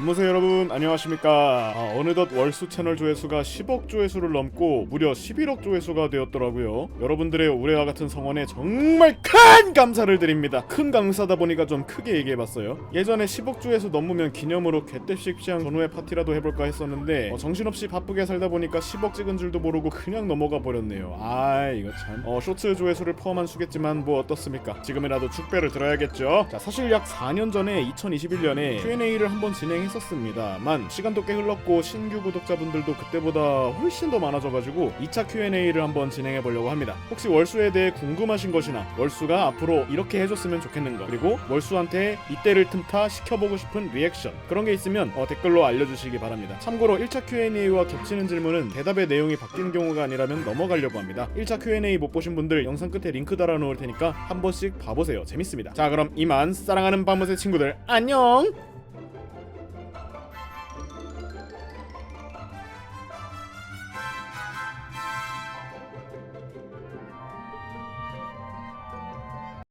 안녕하세요 여러분. 안녕하십니까. 아, 어느덧 월수 채널 조회수가 10억 조회수를 넘고 무려 11억 조회수가 되었더라고요. 여러분들의 우레와 같은 성원에 정말 큰 감사를 드립니다. 큰 감사다 보니까 좀 크게 얘기해봤어요. 예전에 10억 조회수 넘으면 기념으로 개떼식시한 전후의 파티라도 해볼까 했었는데 어, 정신없이 바쁘게 살다 보니까 10억 찍은 줄도 모르고 그냥 넘어가 버렸네요. 아 이거 참. 어, 쇼츠 조회수를 포함한 수겠지만 뭐 어떻습니까? 지금이라도 축배를 들어야겠죠? 자 사실 약 4년 전에 2021년에 Q&A를 한번 진행했 었습니다만 시간도 꽤 흘렀고 신규 구독자분들도 그때보다 훨씬 더 많아져가지고 2차 Q&A를 한번 진행해 보려고 합니다. 혹시 월수에 대해 궁금하신 것이나 월수가 앞으로 이렇게 해줬으면 좋겠는가 그리고 월수한테 이때를 틈타 시켜보고 싶은 리액션 그런 게 있으면 어, 댓글로 알려주시기 바랍니다. 참고로 1차 Q&A와 겹치는 질문은 대답의 내용이 바뀌는 경우가 아니라면 넘어가려고 합니다. 1차 Q&A 못 보신 분들 영상 끝에 링크 달아놓을 테니까 한 번씩 봐보세요. 재밌습니다. 자 그럼 이만 사랑하는 밤무새 친구들 안녕